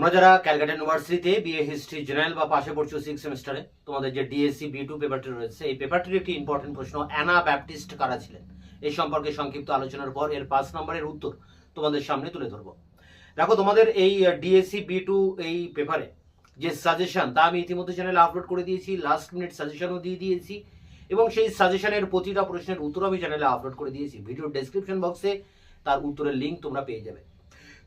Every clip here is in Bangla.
তোমরা যারা ক্যালকাটা ইউনিভার্সিটিতে বিএ হিস্ট্রি জেনারেল বা পাশে পড়ছো সিক্স সেমিস্টারে তোমাদের যে ডিএসসি বি টু পেপারটি রয়েছে, এই পেপারটির একটি ইম্পর্টেন্ট প্রশ্ন অ্যানা ব্যাপটিস্ট কারা ছিলেন? এই সম্পর্কে সংক্ষিপ্ত আলোচনার পর এর পাঁচ নম্বরের উত্তর তোমাদের সামনে তুলে ধরবো। দেখো, তোমাদের এই ডিএসসি বি টু এই পেপারে যে সাজেশন তা আমি ইতিমধ্যে চ্যানেলে আপলোড করে দিয়েছি লাস্ট মিনিট সাজেশনও দিয়ে দিয়েছি, এবং সেই সাজেশনের প্রতিটা প্রশ্নের উত্তর আমি চ্যানেলে আপলোড করে দিয়েছি। ভিডিও ডেসক্রিপশন বক্সে তার উত্তরের লিঙ্ক তোমরা পেয়ে যাবে।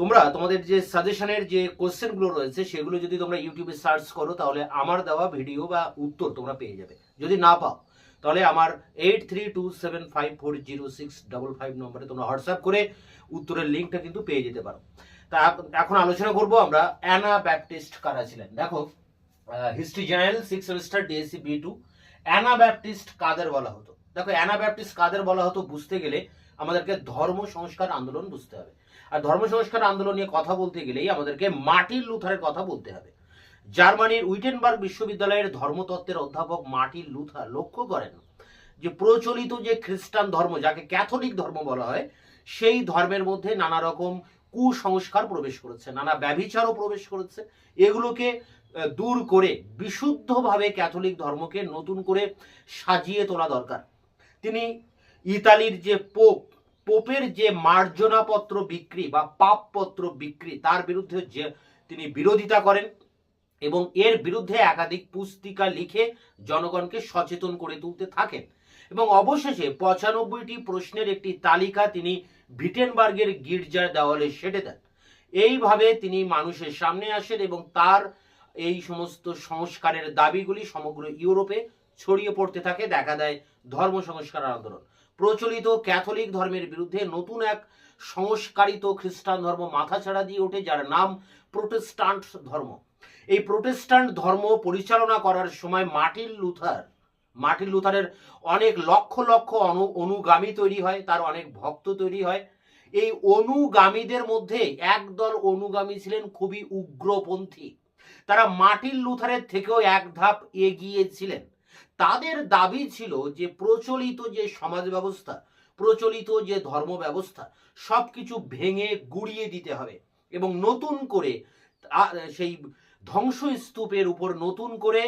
তোমরা তোমাদের যে সাজেশনের যে কোশ্চেনগুলো রয়েছে, সেগুলো যদি তোমরা ইউটিউবে সার্চ করো, তাহলে আমার দেওয়া ভিডিও বা উত্তর তোমরা পেয়ে যাবে। যদি না পাও, তাহলে আমার eight three two seven five four zero six double five নম্বরে তোমরা হোয়াটসঅ্যাপ করে উত্তরের লিঙ্কটা কিন্তু পেয়ে যেতে পারো। তা এখন আলোচনা করব আমরা অ্যানা ব্যাপটিস্ট কারা ছিলেন? দেখো history general six semester DSC B two Anabaptist কাদের বলা হতো? দেখো, অ্যানা ব্যাপটিস্ট কাদের বলা হতো বুঝতে গেলে আমাদেরকে ধর্ম, সংস্কার, আন্দোলন বুঝতে হবে। আর ধর্ম সংস্কার আন্দোলন নিয়ে কথা বলতে গেলেই আমাদেরকে মার্টিন লুথারের কথা বলতে হবে। জার্মানির উইটেনবার্গ বিশ্ববিদ্যালয়ের ধর্মতত্ত্বের অধ্যাপক মার্টিন লুথার লক্ষ্য করেন যে প্রচলিত যে খ্রিস্টান ধর্ম, যাকে ক্যাথলিক ধর্ম বলা হয়, সেই ধর্মের মধ্যে নানা রকম কুসংস্কার প্রবেশ করেছে, নানা ব্যভিচারও প্রবেশ করেছে। এগুলোকে দূর করে, বিশুদ্ধভাবে ক্যাথলিক ধর্মকে নতুন করে সাজিয়ে তোলা দরকার। তিনি ইতালির যে পোপ পোপের যে মার্জনাপত্র বিক্রি বা পাপপত্র বিক্রি, তার বিরুদ্ধে যে তিনি বিরোধিতা করেন এবং এর বিরুদ্ধে একাধিক পুস্তিকা লিখে জনগণকে সচেতন করে তুলতে থাকেন। এবং অবশেষে পঁচানব্বইটি প্রশ্নের একটি তালিকা তিনি ভিটেনবার্গের গির্জার দেওয়ালে সেটে দেন। এইভাবে তিনি মানুষের সামনে আসেন এবং তার এই সমস্ত সংস্কারের দাবিগুলি সমগ্র ইউরোপে ছড়িয়ে পড়তে থাকে। দেখা দেয় ধর্ম সংস্কার আন্দোলন। প্রচলিত ক্যাথলিক ধর্মের বিরুদ্ধে নতুন এক সংস্কারিত খ্রিস্টান ধর্ম মাথাছাড়া দিয়ে ওঠে, যার নাম প্রোটেস্টান্ট ধর্ম। এই প্রোটেস্টান্ট ধর্ম পরিচালনা করার সময় মার্টিন লুথার, মার্টিন লুথারের অনেক লক্ষ লক্ষ অনু, অনুগামী তৈরি হয়, তার অনেক ভক্ত তৈরি হয়। এই অনুগামীদের মধ্যে একদল অনুগামী ছিলেন খুবই উগ্রপন্থী। তারা মার্টিন লুথারের থেকেও এক ধাপ এগিয়ে ছিলেন। তাদের দাবি ছিল যে প্রচলিত যে সমাজ ব্যবস্থা, প্রচলিত যে ধর্ম ব্যবস্থা, সবকিছু ভেঙে গুড়িয়ে দিতে হবে এবং নতুন করে সেই ধ্বংসস্তূপের উপর নতুন করে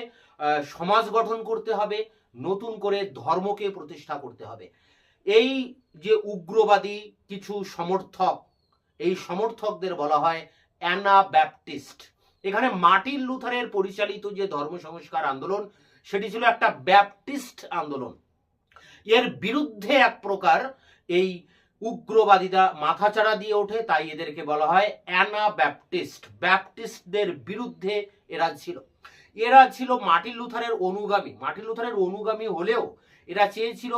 সমাজ গঠন করতে হবে, নতুন করে ধর্মকে প্রতিষ্ঠা করতে হবে। এই যে উগ্রবাদী কিছু সমর্থক, এই সমর্থকদের বলা হয় অ্যানা ব্যাপটিস্ট এখানে মার্টিন লুথারের পরিচালিত যে ধর্ম সংস্কার আন্দোলন সেটি ছিল একটা ব্যাপটিস্ট আন্দোলন। এর বিরুদ্ধে এক প্রকার এই উগ্রবাদীরা মাথাচাড়া দিয়ে ওঠে, তাই এদেরকে বলা হয় অ্যানা ব্যাপটিস্ট ব্যাপটিস্টদের বিরুদ্ধে এরা ছিল। এরা ছিল মার্টিন লুথারের অনুগামী। মার্টিন লুথারের অনুগামী হলেও এরা চেয়েছিল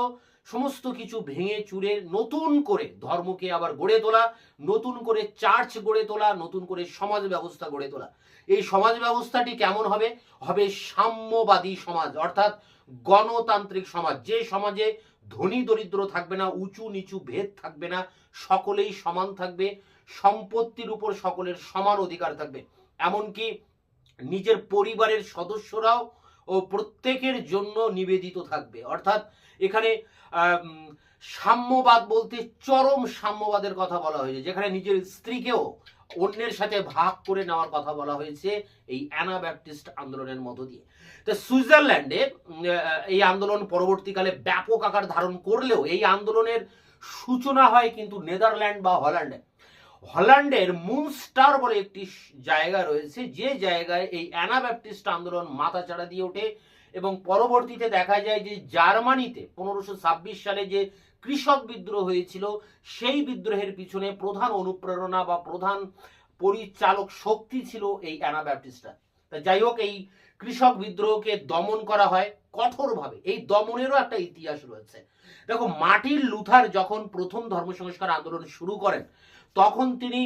সমস্ত কিছু ভেঙে চুরে নতুন করে ধর্মকে আবার গড়ে তোলা, নতুন করে চার্চ গড়ে তোলা, নতুন করে সমাজ ব্যবস্থা গড়ে তোলা। এই সমাজ ব্যবস্থাটি কেমন হবে? হবে সাম্যবাদী সমাজ, অর্থাৎ গণতান্ত্রিক সমাজ। যে সমাজে ধনী দরিদ্র থাকবে না, উঁচু নিচু ভেদ থাকবে না, সকলেই সমান থাকবে, সম্পত্তির উপর সকলের সমান অধিকার থাকবে। এমনকি নিজের পরিবারের সদস্যরাও ও প্রত্যেকের জন্য নিবেদিত থাকবে। অর্থাৎ এখানে সাম্যবাদ বলতে চরম সাম্যবাদের কথা বলা হয়েছে। যেখানে নিজের স্ত্রীকেও অন্যের সাথে ভাগ করে নেওয়ার কথা বলা হয়েছে এই অ্যানা ব্যাপটিস্ট আন্দোলনের মধ্য দিয়ে। তো সুইজারল্যান্ডে এই আন্দোলন পরবর্তীকালে ব্যাপক আকার ধারণ করলেও এই আন্দোলনের সূচনা হয় কিন্তু নেদারল্যান্ড বা হল্যান্ডে। হল্যান্ডের মুনস্টার বলে একটি জায়গা রয়েছে। যে জায়গায় এই অ্যানাব্যাপটিস্ট আন্দোলন মাথাচাড়া দিয়ে ওঠে এবং পরবর্তীতে দেখা যায় যে জার্মানিতে পনেরোশো ছাব্বিশ সালে যে কৃষক বিদ্রোহ হয়েছিল, সেই বিদ্রোহের পিছনে প্রধান অনুপ্রেরণা বা প্রধান পরিচালক শক্তি ছিল এই অ্যানাব্যাপটিস্টরা। তা যাই হোক, এই কৃষক বিদ্রোহকে দমন করা হয় কঠোরভাবে। এই দমনেরও একটা ইতিহাস রয়েছে। দেখো মার্টিন লুথার যখন প্রথম ধর্ম সংস্কার আন্দোলন শুরু করেন, তখন তিনি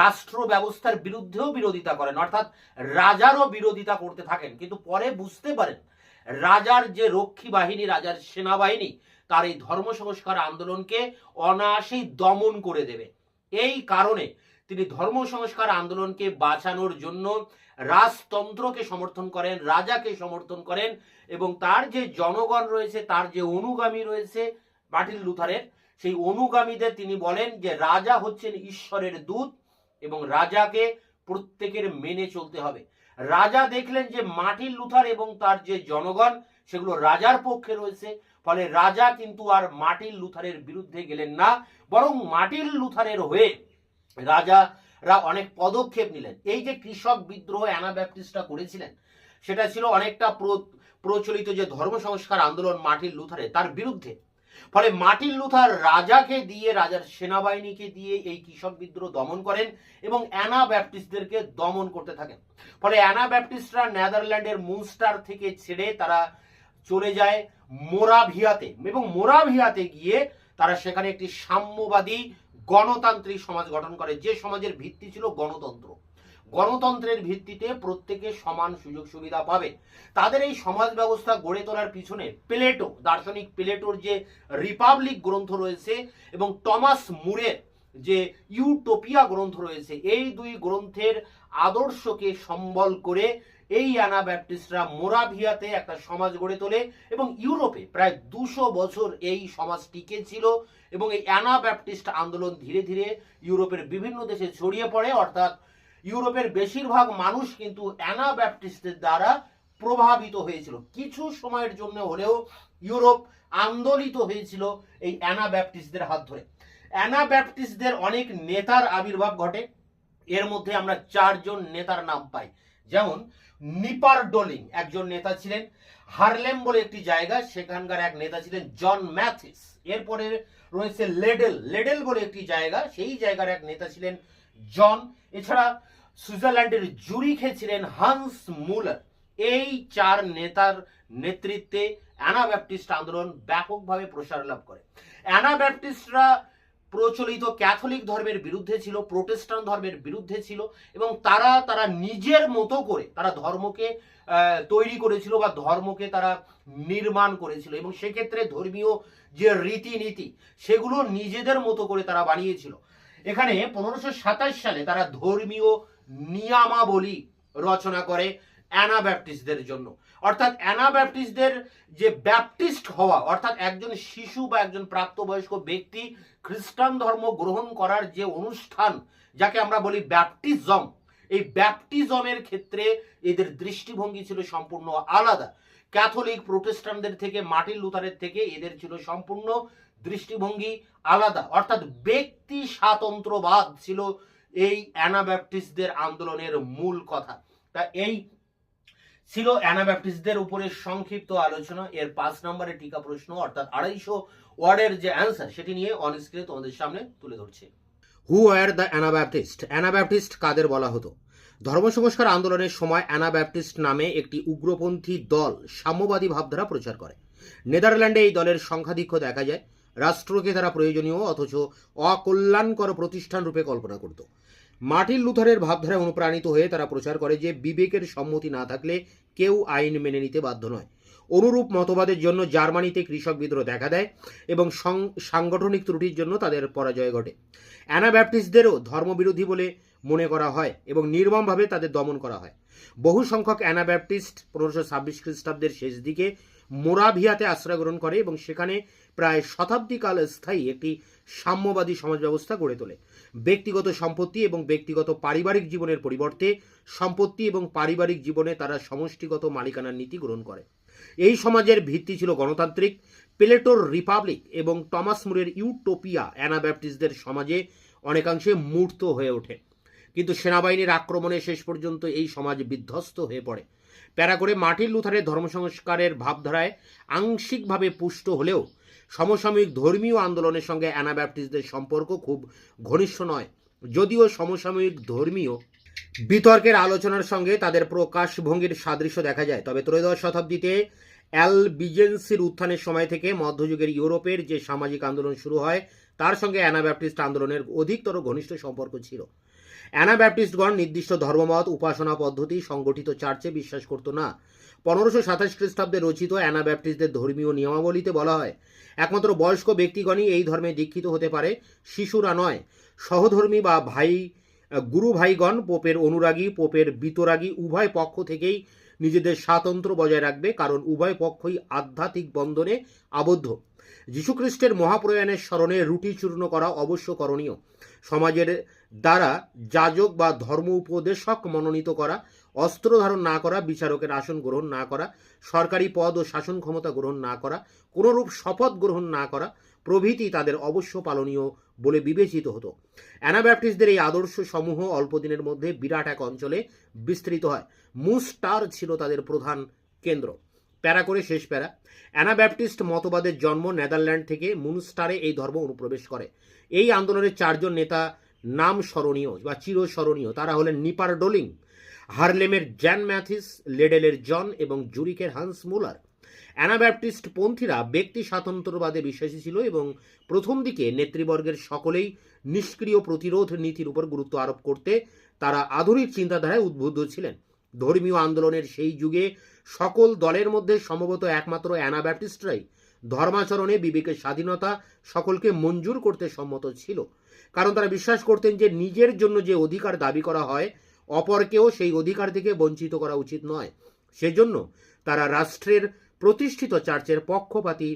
রাষ্ট্র ব্যবস্থার বিরুদ্ধেও বিরোধিতা করেন। অর্থাৎ রাজারও বিরোধিতা করতে থাকেন। কিন্তু পরে বুঝতে পারেন, রাজার যে রক্ষী বাহিনী, রাজার সেনাবাহিনী, তার এই ধর্ম সংস্কার আন্দোলনকে অনায়াসেই দমন করে দেবে। এই কারণে তিনি ধর্ম সংস্কার আন্দোলনকে বাঁচানোর জন্য রাজতন্ত্রকে সমর্থন করেন, রাজাকে সমর্থন করেন এবং তার যে জনগণ রয়েছে, তার যে অনুগামী রয়েছে মার্টিন লুথারের, সেই অনুগামীদের তিনি বলেন যে রাজা হচ্ছেন ঈশ্বরের দূত এবং রাজাকে প্রত্যেকের মেনে চলতে হবে। রাজা দেখলেন যে মার্টিন লুথার এবং তার যে জনগণ, সেগুলো রাজার পক্ষে রয়েছে, ফলে রাজা কিন্তু আর মার্টিন লুথারের বিরুদ্ধে গেলেন না, বরং মার্টিন লুথারের হয়ে রাজারা অনেক পদক্ষেপ নিলেন। এই যে কৃষক বিদ্রোহ অ্যানাব্যাপটিস্টরা করেছিলেন, সেটা ছিল অনেকটা প্রচলিত যে ধর্ম সংস্কার আন্দোলন মার্টিন লুথারের তার বিরুদ্ধে। ফলে মার্টিন লুথার রাজাকে দিয়ে, রাজার সেনাবাহিনীকে দিয়ে এই কৃষক বিদ্রোহ দমন করেন এবং অ্যানা ব্যাপটিস্টদেরকে দমন করতে থাকেন। ফলে অ্যানা ব্যাপটিস্টরা নেদারল্যান্ডের মুনস্টার থেকে ছেড়ে তারা চলে যায় মোরাভিয়াতে এবং মোরাভিয়াতে গিয়ে তারা সেখানে একটি সাম্যবাদী গণতান্ত্রিক সমাজ গঠন করে। যে সমাজের ভিত্তি ছিল গণতন্ত্র। গণতন্ত্রের ভিত্তিতে প্রত্যেকে সমান সুযোগ সুবিধা পাবে। তাদের এই সমাজ ব্যবস্থা গড়ে তোলার পিছনে প্লেটো, দার্শনিক প্লেটোর যে রিপাবলিক গ্রন্থ রয়েছে এবং টমাস মুরের যে ইউটোপিয়া গ্রন্থ রয়েছে, এই দুই গ্রন্থের আদর্শকে সম্বল করে এই অ্যানা ব্যাপটিস্টরা মোরাভিয়াতে একটা সমাজ গড়ে তোলে এবং ইউরোপে প্রায় দুশো বছর এই সমাজ টিকে ছিল এবং এই অ্যানা ব্যাপটিস্ট আন্দোলন ধীরে ধীরে ইউরোপের বিভিন্ন দেশে ছড়িয়ে পড়ে। অর্থাৎ ইউরোপের বেশিরভাগ মানুষ কিন্তু অ্যানা ব্যাপটিস্টের দ্বারা প্রভাবিত হয়েছিল। কিছু সময়ের জন্য হলেও ইউরোপ আন্দোলিত হয়েছিল এই অ্যানা ব্যাপটিস্টদের হাত ধরে। অ্যানা ব্যাপটিস্টদের অনেক নেতার আবির্ভাব ঘটে। এর মধ্যে আমরা চারজন নেতার নাম পাই। যেমন নিপার ডোলিং, একজন নেতা ছিলেন, হারলেম বলে একটি জায়গা, সেখানকার এক নেতা ছিলেন জন ম্যাথিস। এরপরে রয়েছে লেডেল লেডেল বলে একটি জায়গা, সেই জায়গার এক নেতা ছিলেন জন। এছাড়া সুইজারল্যান্ডের জুরিখে ছিলেন হান্স মুলার। এই চার নেতার নেতৃত্বে অ্যানা ব্যাপটিস্ট আন্দোলন ব্যাপকভাবে প্রসার লাভ করে। অ্যানা ব্যাপটিস্টরা প্রচলিত ক্যাথলিক ধর্মের বিরুদ্ধে ছিল প্রোটেস্টান ধর্মের বিরুদ্ধে ছিল এবং তারা তারা নিজের মতো করে, তারা ধর্মকে তৈরি করেছিল বা ধর্মকে তারা নির্মাণ করেছিল এবং সেক্ষেত্রে ধর্মীয় যে রীতিনীতি, সেগুলো নিজেদের মতো করে তারা বানিয়েছিল। এখানে পনেরোশো সালে তারা ধর্মীয় নিয়ামাবলী রচনা করে অ্যানা ব্যাপটিস্টদের জন্য। অর্থাৎ অ্যানা ব্যাপটিস্টদের যে ব্যাপটিস্ট হওয়া, অর্থাৎ একজন শিশু বা একজন প্রাপ্তবয়স্ক ব্যক্তি খ্রিস্টান ধর্ম গ্রহণ করার যে অনুষ্ঠান, যাকে আমরা বলি ব্যাপটিজম, এই ব্যাপটিজমের ক্ষেত্রে এদের দৃষ্টিভঙ্গি ছিল সম্পূর্ণ আলাদা। ক্যাথলিক প্রোটেস্টানদের থেকে, মার্টিন লুথারের থেকে এদের ছিল সম্পূর্ণ দৃষ্টিভঙ্গি আলাদা। অর্থাৎ ব্যক্তি স্বাতন্ত্রবাদ ছিল এই অ্যানাব্যাপটিস্টদের আন্দোলনের মূল কথা। তা এই ছিল অ্যানাব্যাপটিস্টদের উপরে সংক্ষিপ্ত আলোচনা। এর পাঁচ নম্বরের টিকা প্রশ্ন, অর্থাৎ আড়াইশো ওয়ার্ডের যে অ্যান্সার, সেটি নিয়ে অনস্ক্রিনে তোমাদের সামনে তুলে ধরছে। Who are the Anabaptist Anabaptist কাদের বলা হতো? ধর্ম সংস্কার আন্দোলনের সময় অ্যানাব্যাপটিস্ট নামে একটি উগ্রপন্থী দল সাম্যবাদী ভাবধারা প্রচার করে। নেদারল্যান্ডে এই দলের সংখ্যাধিক্য দেখা যায়। রাষ্ট্রকে তারা প্রয়োজনীয়, অথচ অকল্যাণকর প্রতিষ্ঠান রূপে কল্পনা করত। মার্টিন লুথারের ভাবধারায় অনুপ্রাণিত হয়ে তারা প্রচার করে যে বিবেকের সম্মতি না থাকলে কেউ আইন মেনে নিতে বাধ্য নয়। অনুরূপ মতবাদের জন্য জার্মানিতে কৃষক বিদ্রোহ দেখা দেয় এবং সাংগঠনিক ত্রুটির জন্য তাদের পরাজয় ঘটে। অ্যানাব্যাপটিস্টদেরও ধর্মবিরোধী বলে মনে করা হয় এবং নির্মমভাবে তাদের দমন করা হয়। বহু সংখ্যক অ্যানাব্যাপটিস্ট পনেরোশো ছাব্বিশ খ্রিস্টাব্দের শেষ দিকে মোরাভিয়াতে আশ্রয় গ্রহণ করে এবং সেখানে প্রায় শতাব্দীকাল স্থায়ী একটি সাম্যবাদী সমাজ ব্যবস্থা গড়ে তোলে। ব্যক্তিগত সম্পত্তি এবং ব্যক্তিগত পারিবারিক জীবনের পরিবর্তে সম্পত্তি এবং পারিবারিক জীবনে তারা সমষ্টিগত মালিকানার নীতি গ্রহণ করে। এই সমাজের ভিত্তি ছিল গণতান্ত্রিক। প্লেটোর রিপাবলিক এবং টমাস মুরের ইউটোপিয়া অ্যানাব্যাপটিস্টদের সমাজে অনেকাংশে মূর্ত হয়ে ওঠে। কিন্তু সেনাবাহিনীর আক্রমণে শেষ পর্যন্ত এই সমাজ বিধ্বস্ত হয়ে পড়ে। প্যারা করে মার্টিন লুথারের ধর্ম সংস্কারের ভাবধারায় আংশিকভাবে পুষ্ট হলেও সমসাময়িক ধর্মীয় আন্দোলনের সঙ্গে অ্যানাব্যাপটিস্টদের সম্পর্ক খুব ঘনিষ্ঠ নয়। যদিও সমসাময়িক ধর্মীয় বিতর্কের আলোচনার সঙ্গে তাদের প্রকাশভঙ্গির সাদৃশ্য দেখা যায়, তবে ত্রয়োদশ শতাব্দীতে অ্যালবিজেন্সির উত্থানের সময় থেকে মধ্যযুগের ইউরোপের যে সামাজিক আন্দোলন শুরু হয়, তার সঙ্গে অ্যানাব্যাপটিস্ট আন্দোলনের অধিকতর ঘনিষ্ঠ সম্পর্ক ছিল। অ্যানাব্যাপটিস্টগণ নির্দিষ্ট ধর্মমত, উপাসনা পদ্ধতি সংগঠিত চার্চে বিশ্বাস করত না। পনেরোশো সাতাশ খ্রিস্টাব্দে রচিত অ্যানাব্যাপটিস্টদের ধর্মীয় নিয়মাবলীতে বলা হয়, একমাত্র বয়স্ক ব্যক্তিগণই এই ধর্মে দীক্ষিত হতে পারে, শিশুরা নয়। সহধর্মী বা ভাই, গুরু ভাইগণ, পোপের অনুরাগী, পোপের বিতরাগী উভয় পক্ষ থেকেই নিজেদের স্বাতন্ত্র্য বজায় রাখবে, কারণ উভয় পক্ষই আধ্যাত্মিক বন্ধনে আবদ্ধ। যীশুখ্রিস্টের মহাপ্রয়াণের স্মরণে রুটি চূর্ণ করা অবশ্য করণীয়। সমাজের দ্বারা যাজক বা ধর্ম উপদেশক মনোনীত করা, অস্ত্র ধারণ না করা, বিচারকের আসন গ্রহণ না করা, সরকারি পদ ও শাসন ক্ষমতা গ্রহণ না করা, কোনরূপ শপথ গ্রহণ না করা প্রভৃতি তাদের অবশ্য পালনীয় বলে বিবেচিত হতো। অ্যানাব্যাপটিস্টদের এই আদর্শ সমূহ অল্প দিনের মধ্যে বিরাট এক অঞ্চলে বিস্তৃত হয়। মুস্টার ছিল তাদের প্রধান কেন্দ্র। প্যারা করে শেষ প্যারা। অ্যানাব্যাপটিস্ট মতবাদের জন্ম নেদারল্যান্ড থেকে মুনস্টারে এই ধর্ম অনুপ্রবেশ করে। এই আন্দোলনের চারজন নেতা নাম স্মরণীয় বা চিরস্মরণীয়। তারা হলেন নিপার ডোলিং, হারলেমের জ্যান ম্যাথিস, লেডেলের জন এবং জুরিকের হান্স মুলার। অ্যানাব্যাপটিস্ট পন্থীরা ব্যক্তি স্বাতন্ত্র্যবাদে বিশ্বাসী ছিল এবং প্রথম দিকে নেতৃবর্গের সকলেই নিষ্ক্রিয় প্রতিরোধ নীতির উপর গুরুত্ব আরোপ করতে তারা আধুনিক চিন্তাধারায় উদ্বুদ্ধ ছিলেন। ধর্মীয় আন্দোলনের সেই যুগে সকল দলের মধ্যে সম্ভবত একমাত্র অ্যানাব্যাপটিস্টরাই ধর্মাচরণে বিবেকের স্বাধীনতা সকলকে মঞ্জুর করতে সম্মত ছিল। কারণ তারা বিশ্বাস করতেন যে নিজের জন্য যে অধিকার দাবি করা হয়, অপরকেও সেই অধিকার থেকে বঞ্চিত করা উচিত নয়। সেজন্য তারা রাষ্ট্রের প্রতিষ্ঠিত চার্চের পক্ষপাতী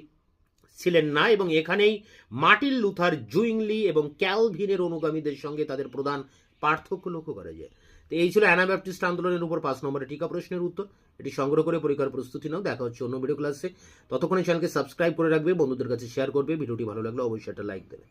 ছিলেন না এবং এখানেই মার্টিন লুথার জুইংলি এবং ক্যালভিনের অনুগামীদের সঙ্গে তাদের প্রধান পার্থক্য লক্ষ্য করা যায়। তো এই ছিল অ্যানাব্যাপটিস্ট আন্দোলনের উপর পাঁচ নম্বরের টিকা প্রশ্নের উত্তর। এটি সংগ্রহ করে পরীক্ষার প্রস্তুতি নাও। দেখা হচ্ছে অন্য ভিডিও ক্লাসে ততক্ষণে চ্যানেলকে সাবস্ক্রাইব করে রাখবে, বন্ধুদের কাছে শেয়ার করবে। ভিডিওটি ভালো লাগলে অবশ্যই একটা লাইক দেবে।